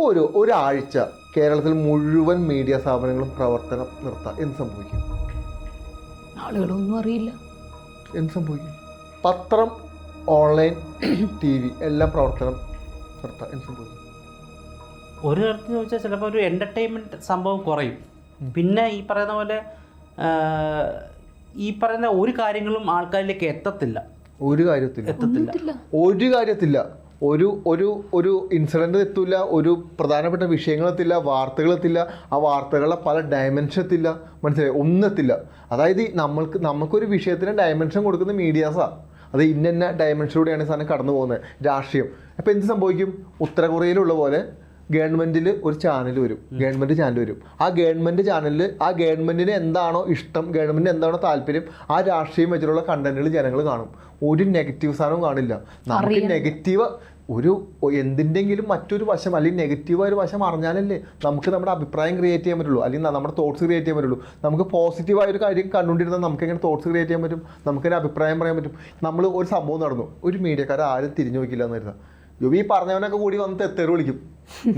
ഒരു ഒരാഴ്ച കേരളത്തിൽ മുഴുവൻ മീഡിയ സ്ഥാപനങ്ങളും പ്രവർത്തനം നിർത്താം എന്ത് സംഭവിക്കും? ആളുകളൊന്നും അറിയില്ല. എന്ത് സംഭവിക്കും? പത്രം ഓൺലൈൻ ടി വി എല്ലാം പ്രവർത്തനം നിർത്താം എന്ത് സംഭവിക്കും? ഒരു തരത്തിൽ ചോദിച്ചാൽ ചിലപ്പോൾ ഒരു എന്റർടൈൻമെന്റ് സംഭവം കുറയും. പിന്നെ ഈ പറയുന്ന പോലെ ഈ പറയുന്ന ഒരു കാര്യങ്ങളും ആൾക്കാരിലേക്ക് എത്തത്തില്ല. ഒരു കാര്യത്തില്ല എത്തത്തില്ല. ഒരു കാര്യത്തില്ല. ഒരു ഒരു ഒരു ഇൻസിഡന്റ് എത്തില്ല ഒരു പ്രധാനപ്പെട്ട വിഷയങ്ങൾ എത്തില്ല വാർത്തകൾ എത്തില്ല ആ വാർത്തകളെ പല ഡയമെൻഷൻ എത്തില്ല മനസ്സിലായി? ഒന്നും എത്തില്ല. അതായത് നമ്മൾക്ക് നമുക്കൊരു വിഷയത്തിന് ഡയമെൻഷൻ കൊടുക്കുന്ന മീഡിയാസാണ് അത് ഇന്ന ഇന്ന ഡയമെൻഷനിലൂടെയാണ് സാധനം കടന്നു പോകുന്നത്. രാഷ്ട്രീയം. അപ്പോൾ എന്ത് സംഭവിക്കും? ഉത്തര കൊറിയയിലുള്ള പോലെ ഗവൺമെന്റിൽ ഒരു ചാനൽ വരും. ഗവൺമെന്റ് ചാനൽ വരും. ആ ഗവൺമെന്റ് ചാനലിൽ ആ ഗവൺമെന്റിന് എന്താണോ ഇഷ്ടം ഗവൺമെന്റിന് എന്താണോ താല്പര്യം ആ രാഷ്ട്രീയം വെച്ചിട്ടുള്ള കണ്ടന്റുകൾ ജനങ്ങൾ കാണും. ഒരു നെഗറ്റീവ് സാധനവും കാണില്ല. നമുക്ക് നെഗറ്റീവ് ഒരു എന്തിന്റെങ്കിലും മറ്റൊരു വശം അല്ലെങ്കിൽ നെഗറ്റീവായ ഒരു വശം അറിഞ്ഞാലല്ലേ നമുക്ക് നമ്മുടെ അഭിപ്രായം ക്രിയേറ്റ് ചെയ്യാൻ പറ്റുള്ളൂ. അല്ലെങ്കിൽ നമ്മുടെ തോട്ട്സ് ക്രിയേറ്റ് ചെയ്യാൻ പറ്റുള്ളൂ. നമുക്ക് പോസിറ്റീവായ ഒരു കാര്യം കണ്ടുകൊണ്ടിരുന്നാൽ നമുക്ക് എങ്ങനെ തോട്ട്സ് ക്രിയേറ്റ് ചെയ്യാൻ പറ്റും? നമുക്കൊരു അഭിപ്രായം പറയാൻ പറ്റും? നമ്മൾ ഒരു സംഭവം നടന്നു. ഒരു മീഡിയക്കാരെ ആരും തിരിഞ്ഞു നോക്കില്ല എന്ന് കരുതാം യുവി പറഞ്ഞവനൊക്കെ കൂടി വന്ന് തെത്തേറി വിളിക്കും.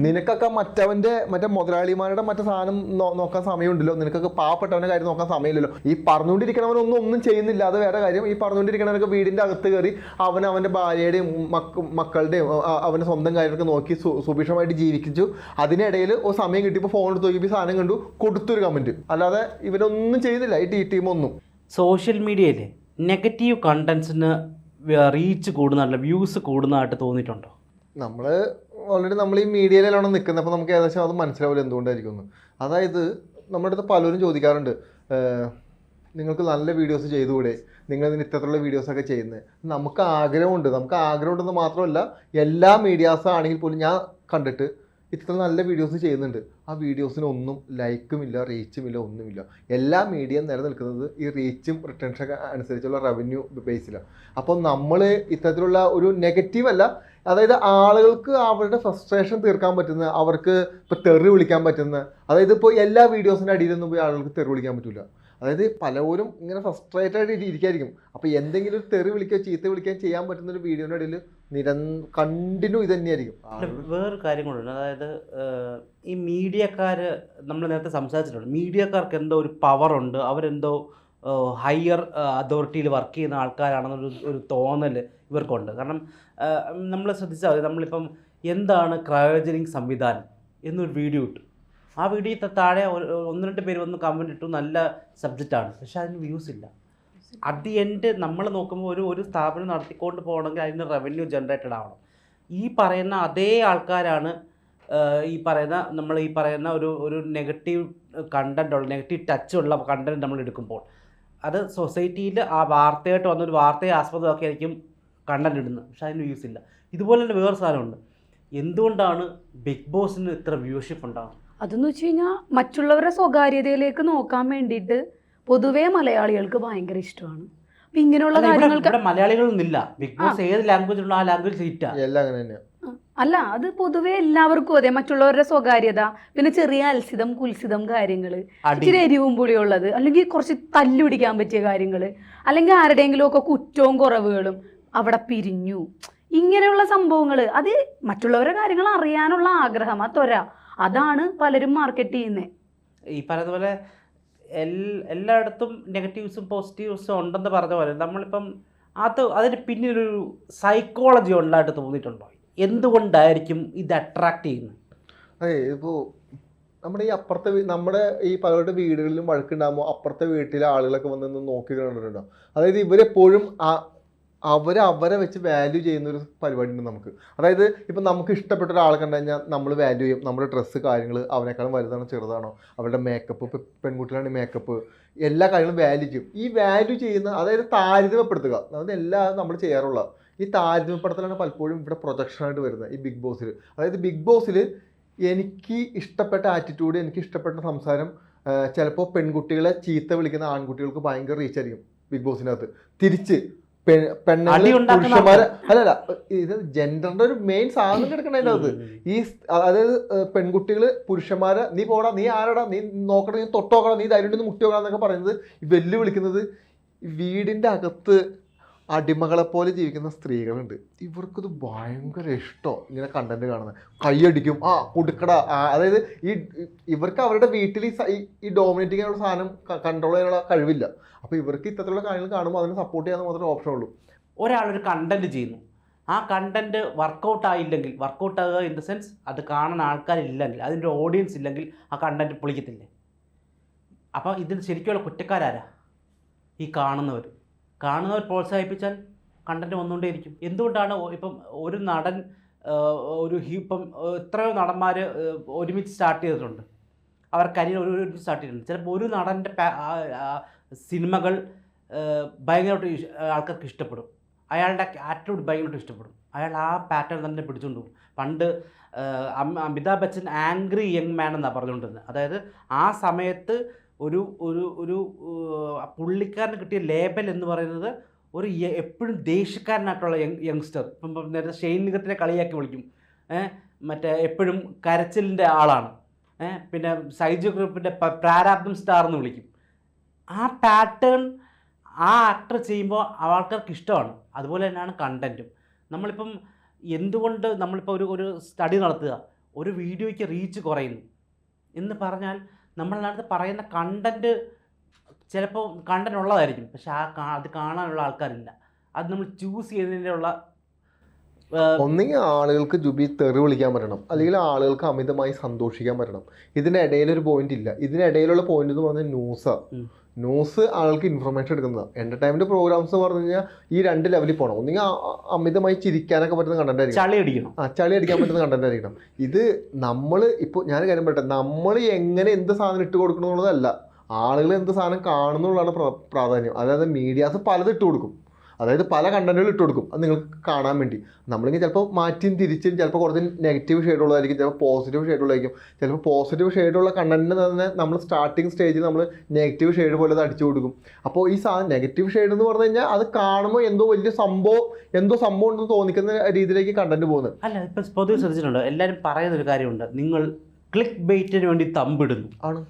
നിനക്കൊക്കെ മറ്റവന്റെ മറ്റേ മുതലാളിമാരുടെ മറ്റേ സാധനം നോക്കാൻ സമയമുണ്ടല്ലോ. നിനക്കൊക്കെ പാവപ്പെട്ടവന്റെ കാര്യം നോക്കാൻ സമയമില്ലല്ലോ. ഈ പറഞ്ഞുകൊണ്ടിരിക്കണവനൊന്നും ഒന്നും ചെയ്യുന്നില്ല. അത് വേറെ കാര്യം. ഈ പറഞ്ഞുകൊണ്ടിരിക്കണവനൊക്കെ വീടിന്റെ അകത്ത് കയറി അവൻ അവന്റെ ഭാര്യയുടെയും മക്ക മക്കളുടെയും അവന്റെ സ്വന്തം കാര്യമൊക്കെ നോക്കി സുഭിക്ഷമായിട്ട് ജീവിച്ചു അതിനിടയിൽ ഒരു സമയം കിട്ടിയപ്പോൾ ഫോൺ എടുത്ത് നോക്കിയപ്പോൾ സാധനം കണ്ടു. കൊടുത്തൊരു കമന്റ് അല്ലാതെ ഇവരൊന്നും ചെയ്യുന്നില്ല. ഈ ടി ഒന്നും. സോഷ്യൽ മീഡിയയിലെ നെഗറ്റീവ് കണ്ടൻസിന് റീച്ച് കൂടുന്നതല്ല വ്യൂസ് കൂടുന്നതായിട്ട് തോന്നിയിട്ടുണ്ടോ? നമ്മൾ ഓൾറെഡി നമ്മൾ ഈ മീഡിയയിലാണ് നിൽക്കുന്നത് അപ്പോൾ നമുക്ക് ഏകദേശം അത് മനസ്സിലാവില്ല എന്തുകൊണ്ടായിരിക്കും അതായത് നമ്മുടെ അടുത്ത് പലരും ചോദിക്കാറുണ്ട് നിങ്ങൾക്ക് നല്ല വീഡിയോസ് ചെയ്തുകൂടെ? നിങ്ങൾ ഇതിന് ഇത്തരത്തിലുള്ള വീഡിയോസൊക്കെ ചെയ്യുന്നത് നമുക്ക് ആഗ്രഹമുണ്ട് നമുക്ക് ആഗ്രഹമുണ്ടെന്ന് മാത്രമല്ല എല്ലാ മീഡിയാസ് ആണെങ്കിൽ പോലും ഞാൻ കണ്ടിട്ട് ഇത്ര നല്ല വീഡിയോസ് ചെയ്യുന്നുണ്ട്. ആ വീഡിയോസിനൊന്നും ലൈക്കും ഇല്ല റീച്ചും ഇല്ല ഒന്നുമില്ല. എല്ലാ മീഡിയയും നിലനിൽക്കുന്നത് ഈ റീച്ചും റിട്ടൻഷൻ അനുസരിച്ചുള്ള റവന്യൂ ബേസിലാണ് അപ്പോൾ നമ്മൾ ഇത്തരത്തിലുള്ള ഒരു നെഗറ്റീവ് അല്ല അതായത് ആളുകൾക്ക് അവരുടെ ഫ്രസ്ട്രേഷൻ തീർക്കാൻ പറ്റുന്ന അവർക്ക് ഇപ്പോൾ തെറി വിളിക്കാൻ പറ്റുന്ന അതായത് ഇപ്പോൾ എല്ലാ വീഡിയോസിന്റെ അടിയിലൊന്നും പോയി ആളുകൾക്ക് തെറി വിളിക്കാൻ പറ്റില്ല അതായത് പലവരും ഇങ്ങനെ ഫ്രസ്ട്രേറ്റ് ആയിട്ട് ഇരിക്കായിരിക്കും. അപ്പോൾ എന്തെങ്കിലും ഒരു തെറി വിളിക്കുകയോ ചീത്ത വിളിക്കാൻ ചെയ്യാൻ പറ്റുന്ന ഒരു വീഡിയോയുടെ ഇടയിൽ നിരൻ കണ്ടിന്യൂ ഇത് തന്നെയായിരിക്കും. വേറൊരു കാര്യം കൂടെ അതായത് ഈ മീഡിയക്കാർ നമ്മൾ നേരത്തെ സംസാരിച്ചിട്ടുണ്ട്. മീഡിയക്കാർക്ക് എന്തോ ഒരു പവർ പവറുണ്ട് അവരെന്തോ ഹയർ അതോറിറ്റിയിൽ വർക്ക് ചെയ്യുന്ന ആൾക്കാരാണെന്നൊരു ഒരു തോന്നൽ ഇവർക്കുണ്ട്. കാരണം നമ്മൾ ശ്രദ്ധിച്ചാൽ മതി. നമ്മളിപ്പം എന്താണ് ക്രയോജനിക് സംവിധാനം എന്നൊരു വീഡിയോ ഇട്ടു. ആ വീഡിയോ താഴെ ഒന്ന് രണ്ട് പേര് വന്ന് കമന്റ് ഇട്ടു. നല്ല സബ്ജക്റ്റാണ് പക്ഷെ അതിന് വ്യൂസ് ഇല്ല. അറ്റ് ദി എൻഡ് നമ്മൾ നോക്കുമ്പോൾ ഒരു ഒരു സ്ഥാപനം നടത്തിക്കൊണ്ട് പോകണമെങ്കിൽ അതിന് റവന്യൂ ജനറേറ്റഡ് ആവണം. ഈ പറയുന്ന അതേ ആൾക്കാരാണ് ഈ പറയുന്ന നമ്മൾ ഈ പറയുന്ന ഒരു ഒരു നെഗറ്റീവ് കണ്ടന്റ് ഉള്ള നെഗറ്റീവ് ടച്ച് ഉള്ള കണ്ടന്റ് നമ്മൾ എടുക്കുമ്പോൾ അത് സൊസൈറ്റിയിൽ ആ വാർത്തയായിട്ട് വന്നൊരു വാർത്തയെ ആസ്പദമാക്കിയായിരിക്കും കണ്ടന്റ് ഇടുന്നത്. പക്ഷെ അതിന് വ്യൂസ് ഇല്ല. ഇതുപോലെ തന്നെ വേറെ സാധനമുണ്ട്. എന്തുകൊണ്ടാണ് ബിഗ് ബോസിന് ഇത്ര വ്യൂഷിപ്പ് ഉണ്ടാകും അതെന്ന് വെച്ച് കഴിഞ്ഞാൽ മറ്റുള്ളവരുടെ സ്വകാര്യതയിലേക്ക് നോക്കാൻ വേണ്ടിയിട്ട് പൊതുവേ മലയാളികൾക്ക് ഭയങ്കര ഇഷ്ടമാണ്. അപ്പൊ ഇങ്ങനെയുള്ള കാര്യങ്ങൾക്ക് മലയാളികളൊന്നുമില്ല. ബിഗ് ബോസ് ഏത് ലാംഗ്വേജിലുള്ള ആ ലാംഗ്വേജ് ഹിറ്റാ എല്ലാം അങ്ങനെ തന്നെയാണ് അല്ല അത് പൊതുവേ എല്ലാവർക്കും അതെ. മറ്റുള്ളവരുടെ സ്വകാര്യത പിന്നെ ചെറിയ അത്സിതം കുൽസിതം കാര്യങ്ങൾ ഇച്ചിരി എരിവും പുളിയുള്ളത് അല്ലെങ്കിൽ കുറച്ച് തല്ലുപിടിക്കാൻ പറ്റിയ കാര്യങ്ങൾ അല്ലെങ്കിൽ ആരുടെയെങ്കിലും ഒക്കെ കുറ്റവും കുറവുകളും അവിടെ പിരിഞ്ഞു. ഇങ്ങനെയുള്ള സംഭവങ്ങൾ അത് മറ്റുള്ളവരുടെ കാര്യങ്ങൾ അറിയാനുള്ള ആഗ്രഹം ആ ത്വര. അതാണ് പലരും മാർക്കറ്റ് ചെയ്യുന്നത് ഈ പറയുന്ന പോലെ എൽ എല്ലായിടത്തും നെഗറ്റീവ്സും പോസിറ്റീവ്സും ഉണ്ടെന്ന് പറഞ്ഞ പോലെ നമ്മളിപ്പം അത് അതിന് പിന്നിലൊരു സൈക്കോളജി ഉണ്ടായിട്ട് തോന്നിയിട്ടുണ്ടോ? എന്തുകൊണ്ടായിരിക്കും ഇത് അട്രാക്ട് ചെയ്യുന്നത്? അതെ ഇപ്പോൾ നമ്മുടെ ഈ അപ്പുറത്തെ നമ്മുടെ ഈ പലരുടെ വീടുകളിലും വഴക്കുണ്ടാകുമ്പോൾ അപ്പുറത്തെ വീട്ടിലെ ആളുകളൊക്കെ വന്ന് നോക്കി കണ്ടിട്ടുണ്ടോ? അതായത് ഇവരെപ്പോഴും ആ അവരെ വെച്ച് വാല്യൂ ചെയ്യുന്ന ഒരു പരിപാടി ഉണ്ട് നമുക്ക്. അതായത് ഇപ്പം നമുക്ക് ഇഷ്ടപ്പെട്ട ഒരാളെ കണ്ടു കഴിഞ്ഞാൽ നമ്മൾ വാല്യൂ ചെയ്യും. നമ്മുടെ ഡ്രസ്സ് കാര്യങ്ങൾ അവനേക്കാളും വലുതാണോ ചെറുതാണോ അവരുടെ മേക്കപ്പ് ഇപ്പം പെൺകുട്ടികളാണെങ്കിൽ മേക്കപ്പ് എല്ലാ കാര്യങ്ങളും വാല്യൂ ചെയ്യും. ഈ വാല്യൂ ചെയ്യുന്ന അതായത് താരതമ്യപ്പെടുത്തുക. അതായത് എല്ലാ നമ്മൾ ചെയ്യാറുള്ള ഈ താരതമ്യപ്പെടുത്തലാണ് പലപ്പോഴും ഇവിടെ പ്രൊജക്ഷനായിട്ട് വരുന്നത് ഈ ബിഗ് ബോസിൽ അതായത് ബിഗ് ബോസിൽ എനിക്ക് ഇഷ്ടപ്പെട്ട ആറ്റിറ്റ്യൂഡ് എനിക്ക് ഇഷ്ടപ്പെട്ട സംസാരം ചിലപ്പോൾ പെൺകുട്ടികളെ ചീത്ത വിളിക്കുന്ന ആൺകുട്ടികൾക്ക് ഭയങ്കര റീച്ച് ആയിരിക്കും ബിഗ് ബോസിനകത്ത് തിരിച്ച് പുരുഷന്മാരെ അല്ലല്ല ഇത് ജെൻഡറിന്റെ ഒരു മെയിൻ സാധനം കിടക്കണല്ലോ അതിന്റെ അകത്ത്. ഈ അതായത് പെൺകുട്ടികൾ പുരുഷന്മാരെ നീ പോടാ നീ ആരോടാ നീ നോക്കണ നീ തൊട്ടോക്കണം നീ ധൈര്യം മുട്ടി നോക്കണം എന്നൊക്കെ പറയുന്നത് വെല്ലുവിളിക്കുന്നത് വീടിന്റെ അകത്ത് അടിമകളെ പോലെ ജീവിക്കുന്ന സ്ത്രീകളുണ്ട്. ഇവർക്കത് ഭയങ്കര ഇഷ്ടം ഇങ്ങനെ കണ്ടന്റ് കാണുന്നത്. കൈയടിക്കും. ആ കൊടുക്കട. അതായത് ഈ ഇവർക്ക് അവരുടെ വീട്ടിൽ ഈ ഡോമിനേറ്റ് ചെയ്യാനുള്ള സാധനം കൺട്രോൾ ചെയ്യാനുള്ള കഴിവില്ല. അപ്പോൾ ഇവർക്ക് ഇത്തരത്തിലുള്ള കാര്യങ്ങൾ കാണുമ്പോൾ അതിനെ സപ്പോർട്ട് ചെയ്യാൻ മാത്രമേ ഓപ്ഷൻ ഉള്ളൂ. ഒരാളൊരു കണ്ടന്റ് ചെയ്യുന്നു. ആ കണ്ടന്റ് വർക്കൗട്ട് ആയില്ലെങ്കിൽ വർക്കൗട്ട് ആകുക ഇൻ ദ സെൻസ് അത് കാണാൻ ആൾക്കാരില്ലെങ്കിൽ അതിന്റെ ഓഡിയൻസ് ഇല്ലെങ്കിൽ ആ കണ്ടന്റ് പൊളിക്കത്തില്ലേ? അപ്പോൾ ഇതിന് ശരിക്കുള്ള കുറ്റക്കാരാരാ? ഈ കാണുന്നവർ കാണുന്നവർ പ്രോത്സാഹിപ്പിച്ചാൽ കണ്ടന്റ് വന്നുകൊണ്ടേയിരിക്കും. എന്തുകൊണ്ടാണ് ഇപ്പം ഒരു നടൻ ഒരു ഇപ്പം എത്രയോ നടന്മാർ ഒരുമിച്ച് സ്റ്റാർട്ട് ചെയ്തിട്ടുണ്ട്. അവർ കരിയർ ഒരു ഒരുമിച്ച് സ്റ്റാർട്ട് ചെയ്തിട്ടുണ്ട്. ചിലപ്പോൾ ഒരു നടന്റെ സിനിമകൾ ഭയങ്കരമായിട്ട് ആൾക്കാർക്ക് ഇഷ്ടപ്പെടും. അയാളുടെ ആറ്റിറ്റ്യൂഡ് ഭയങ്കരമായിട്ട് ഇഷ്ടപ്പെടും. അയാൾ ആ പാറ്റേൺ തന്നെ പിടിച്ചുകൊണ്ട് പോകും. പണ്ട് Amitabh Bachchan angry young man എന്നാണ് പറഞ്ഞുകൊണ്ടിരുന്നത്. അതായത് ആ സമയത്ത് ഒരു ഒരു ഒരു പുള്ളിക്കാരന് കിട്ടിയ ലേബൽ എന്ന് പറയുന്നത് ഒരു എപ്പോഴും ദേഷ്യക്കാരനായിട്ടുള്ള യങ് യങ്സ്റ്റർ. ഇപ്പം നേരത്തെ ഷെയ്ൻ നിഗത്തിനെ കളിയാക്കി വിളിക്കും. മറ്റേ എപ്പോഴും കരച്ചിലിന്റെ ആളാണ്. പിന്നെ സൈജു ഗ്രൂപ്പിന്റെ പ്രാരാബ്ദം സ്റ്റാർ എന്ന് വിളിക്കും. ആ പാറ്റേൺ ആ ആക്ടർ ചെയ്യുമ്പോൾ ആൾക്കാർക്ക് ഇഷ്ടമാണ്. അതുപോലെ തന്നെയാണ് കണ്ടന്റും. നമ്മളിപ്പം എന്തുകൊണ്ട് നമ്മളിപ്പോൾ ഒരു ഒരു സ്റ്റഡി നടത്തുക? ഒരു വീഡിയോയ്ക്ക് റീച്ച് കുറയുന്നു. എന്ന് പറഞ്ഞാൽ നമ്മളതിനകത്ത് പറയുന്ന കണ്ടന്റ് ചിലപ്പോൾ കണ്ടന്റ് ഉള്ളതായിരിക്കും. പക്ഷെ ആ അത് കാണാനുള്ള ആൾക്കാരില്ല. അത് നമ്മൾ ചൂസ് ചെയ്യുന്നതിനുള്ള ഒന്നെങ്കിൽ ആളുകൾക്ക് ജുബി തെറി വിളിക്കാൻ പറ്റണം. അല്ലെങ്കിൽ ആളുകൾക്ക് അമിതമായി സന്തോഷിക്കാൻ പറ്റണം. ഇതിനിടയിൽ ഒരു പോയിന്റ് ഇല്ല. ഇതിനിടയിലുള്ള പോയിന്റ് എന്ന് പറഞ്ഞാൽ ന്യൂസാണ് ന്യൂസ് ആളുകൾക്ക് ഇൻഫർമേഷൻ എടുക്കുന്നത്. എന്റർടൈൻമെന്റ് പ്രോഗ്രാംസ് എന്ന് പറഞ്ഞു കഴിഞ്ഞാൽ ഈ രണ്ട് ലെവലിൽ പോകണം ആ- അമിതമായി ചിരിക്കാനൊക്കെ പറ്റുന്ന കണ്ടന്റ് ആയിരിക്കും ചളി അടിക്കണം. ആ ചളി അടിക്കാൻ പറ്റുന്ന കണ്ടന്റ് ആയിരിക്കണം. ഇത് നമ്മൾ ഇപ്പോൾ ഞാൻ കാര്യം പറയട്ടെ. നമ്മൾ എങ്ങനെ എന്ത് സാധനം ഇട്ട് കൊടുക്കണമെന്നുള്ളതല്ല ആളുകൾ എന്ത് സാധനം കാണുന്നുള്ളതാണ് പ്രാധാന്യം. അതായത് മീഡിയാസ് പലത് ഇട്ട് കൊടുക്കും. അതായത് പല കണ്ടന്റുകൾ ഇട്ട് കൊടുക്കും. അത് നിങ്ങൾക്ക് കാണാൻ വേണ്ടി. നമ്മളിങ്ങനെ ചിലപ്പോൾ മാറ്റിയും തിരിച്ചും ചിലപ്പോൾ കുറച്ച് നെഗറ്റീവ് ഷെയ്ഡുള്ളതായിരിക്കും ചിലപ്പോൾ പോസിറ്റീവ് ഷെയ്ഡുള്ളതായിരിക്കും ചിലപ്പോൾ പോസിറ്റീവ് ഷെയ്ഡുള്ള കണ്ടന്റിന് തന്നെ നമ്മൾ സ്റ്റാർട്ടിങ് സ്റ്റേജിൽ നമ്മൾ നെഗറ്റീവ് ഷെയ്ഡ് പോലെ അത് അടിച്ചു കൊടുക്കും. അപ്പോൾ ഈ സാധനം നെഗറ്റീവ് ഷെയ്ഡ് എന്ന് പറഞ്ഞു കഴിഞ്ഞാൽ അത് കാണുമ്പോൾ എന്തോ വലിയ സംഭവം എന്തോ സംഭവം ഉണ്ടെന്ന് തോന്നിക്കുന്ന രീതിയിലേക്ക് കണ്ടന്റ് പോകുന്നത്. അല്ല ഇപ്പം പൊതുവെ ശ്രദ്ധിച്ചിട്ടുണ്ട്. എല്ലാവരും പറയുന്ന ഒരു കാര്യമുണ്ട്. നിങ്ങൾ ക്ലിക്ക് ബെയ്റ്റിന് വേണ്ടി തമ്പിടുന്നു. ആണ്.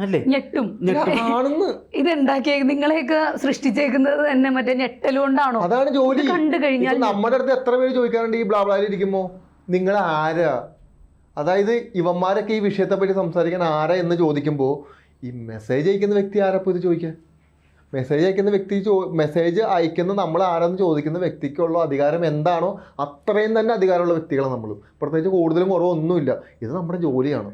അല്ലേ? ഞെട്ടും. ഞെട്ടും. ആണെന്ന്. ഇത് ഉണ്ടാക്കിയ നിങ്ങളെയൊക്കെ സൃഷ്ടിച്ചേക്കുന്നത് തന്നെ മറ്റേ ഞെട്ടലുകൊണ്ടാണോ അതാണ് ജോലി. കണ്ടു കഴിഞ്ഞാൽ നമ്മുടെ അടുത്ത് എത്ര പേര് ചോദിക്കാറുണ്ട് ഈ ബ്ലാബ്ലായിൽ ഇരിക്കുമ്പോ? നിങ്ങൾ ആരാ? അതായത് ഇവന്മാരൊക്കെ ഈ വിഷയത്തെ പറ്റി സംസാരിക്കാൻ ആരാ എന്ന് ചോദിക്കുമ്പോൾ ഈ മെസ്സേജ് അയക്കുന്ന വ്യക്തി ആരാ ഇപ്പോൾ ഇത് ചോദിക്കാൻ മെസ്സേജ് അയക്കുന്ന വ്യക്തി ചോ മെസ്സേജ് അയക്കുന്ന നമ്മൾ ആരാന്ന് ചോദിക്കുന്ന വ്യക്തിക്കുള്ള അധികാരം എന്താണോ അത്രയും തന്നെ അധികാരമുള്ള വ്യക്തികളാണ് നമ്മൾ. പ്രത്യേകിച്ച് കൂടുതലും കുറവൊന്നുമില്ല. ഇത് നമ്മുടെ ജോലിയാണ്.